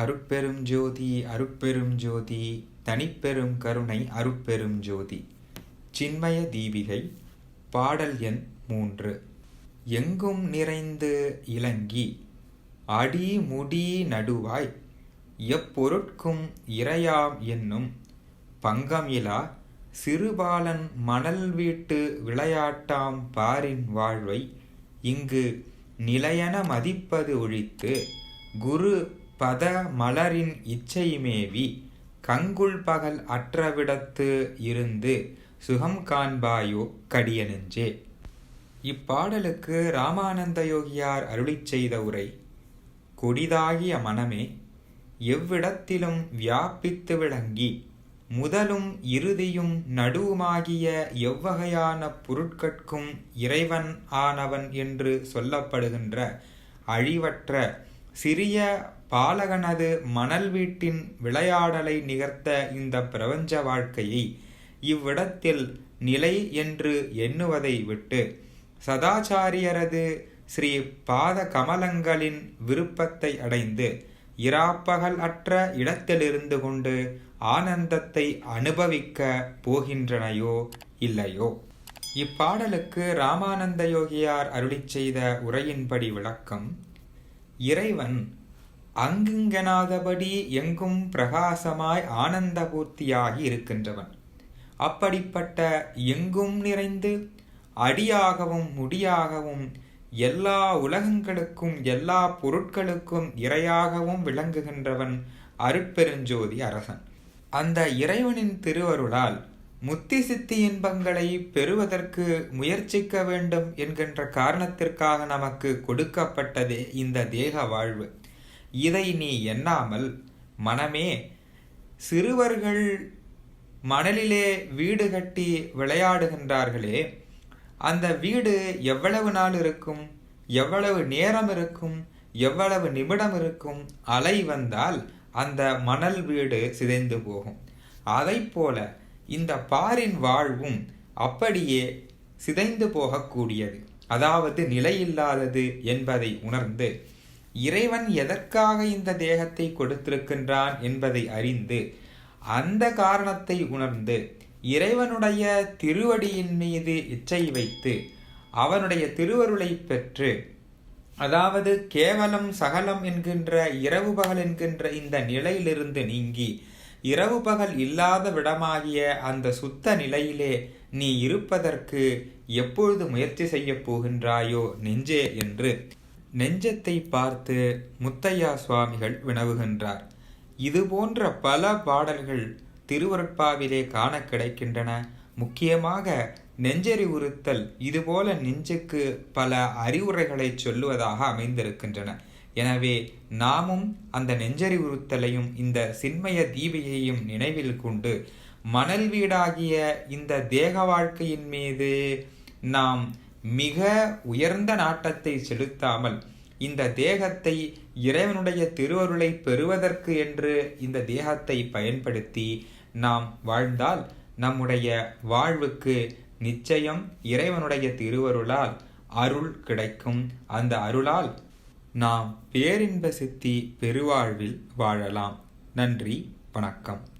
அருட்பெரும் ஜோதி அருட்பெரும் ஜோதி தனிப்பெரும் கருணை அருட்பெரும் ஜோதி. சின்மய தீபிகை பாடல் எண் மூன்று. எங்கும் நிறைந்து இலங்கி அடி முடி நடுவாய் எப்பொருட்கும் இறையாம் என்னும் பங்கமிலா சிறுபாலன் மணல் வீட்டு விளையாட்டாம் பாரின் வாழ்வை இங்கு நிலையென மதிப்பது ஒழித்து குரு பத மலரின் இச்சையுமேவி கங்குள் பகல் அற்றவிடத்து இருந்து சுகம் காண்பாயோ கடிய நெஞ்சே இப்பாடலுக்கு ராமானந்த யோகியார் அருளி செய்த உரை கொடிதாகிய மனமே எவ்விடத்திலும் வியாபித்து விளங்கி முதலும் இறுதியும் நடுவுமாகிய எவ்வகையான பொருட்கட்கும் இறைவன் ஆனவன் என்று சொல்லப்படுகின்ற அழிவற்ற சிறிய பாலகனது மணல் வீட்டின் விளையாடலை நிகர்த்த இந்த பிரபஞ்ச வாழ்க்கையை இவ்விடத்தில் நிலை என்று எண்ணுவதை விட்டு சதாச்சாரியரது ஸ்ரீ பாத கமலங்களின் விருப்பத்தை அடைந்து இராப்பகல் அற்ற இடத்திலிருந்து கொண்டு ஆனந்தத்தை அனுபவிக்க போகின்றனையோ இல்லையோ? இப்பாடலுக்கு ராமானந்த யோகியார் அருளிச் செய்த உரையின்படி விளக்கம் இறைவன் அங்குங்கெனாதபடி எங்கும் பிரகாசமாய் ஆனந்தபூர்த்தியாகி இருக்கின்றவன். அப்படிப்பட்ட எங்கும் நிறைந்து அடியாகவும் முடியாகவும் எல்லா உலகங்களுக்கும் எல்லா பொருட்களுக்கும் இரையாகவும் விளங்குகின்றவன் அருட்பெருஞ்சோதி அரசன். அந்த இறைவனின் திருவருளால் முத்தி சித்தி இன்பங்களை பெறுவதற்கு முயற்சிக்க வேண்டும் என்கின்ற காரணத்திற்காக நமக்கு கொடுக்கப்பட்டதே இந்த தேக வாழ்வு. இதை நீ எண்ணாமல் மனமே சிறுவர்கள் மணலிலே வீடு கட்டி விளையாடுகின்றார்களே அந்த வீடு எவ்வளவு நாள் இருக்கும்? எவ்வளவு நேரம் இருக்கும்? எவ்வளவு நிமிடம் இருக்கும்? அலை வந்தால் அந்த மணல் வீடு சிதைந்து போகும். அதை போல இந்த பாரின் வாழ்வும் அப்படியே சிதைந்து போகக்கூடியது. அதாவது நிலையில்லாதது என்பதை உணர்ந்து இறைவன் எதற்காக இந்த தேகத்தை கொடுத்திருக்கின்றான் என்பதை அறிந்து அந்த காரணத்தை உணர்ந்து இறைவனுடைய திருவடியின் மீது இச்சை வைத்து அவனுடைய திருவருளை பெற்று அதாவது கேவலம் சகலம் என்கின்ற இரவு பகல் என்கின்ற இந்த நிலையிலிருந்து நீங்கி இரவு பகல் இல்லாத விடமாகிய அந்த சுத்த நிலையிலே நீ இருப்பதற்கு எப்பொழுது முயற்சி செய்யப் போகின்றாயோ நெஞ்சே என்று நெஞ்சத்தை பார்த்து முத்தையா சுவாமிகள் வினவுகின்றார். இது போன்ற பல பாடல்கள் திருவருட்பாவிலே காண கிடைக்கின்றன. முக்கியமாக நெஞ்சறிவுறுத்தல் இதுபோல நெஞ்சுக்கு பல அறிவுரைகளை சொல்லுவதாக அமைந்திருக்கின்றன. எனவே நாமும் அந்த நெஞ்சறிவுறுத்தலையும் இந்த சின்மய தீபிகையையும் நினைவில் கொண்டு மணல் வீடாகிய இந்த தேக வாழ்க்கையின் மீது நாம் மிக உயர்ந்த நாட்டத்தை செலுத்தாமல் இந்த தேகத்தை இறைவனுடைய திருவருளை பெறுவதற்கு என்று இந்த தேகத்தை பயன்படுத்தி நாம் வாழ்ந்தால் நம்முடைய வாழ்வுக்கு நிச்சயம் இறைவனுடைய திருவருளால் அருள் கிடைக்கும். அந்த அருளால் நாம் பேரின்ப சித்தி பெருவாழ்வில் வாழலாம். நன்றி வணக்கம்.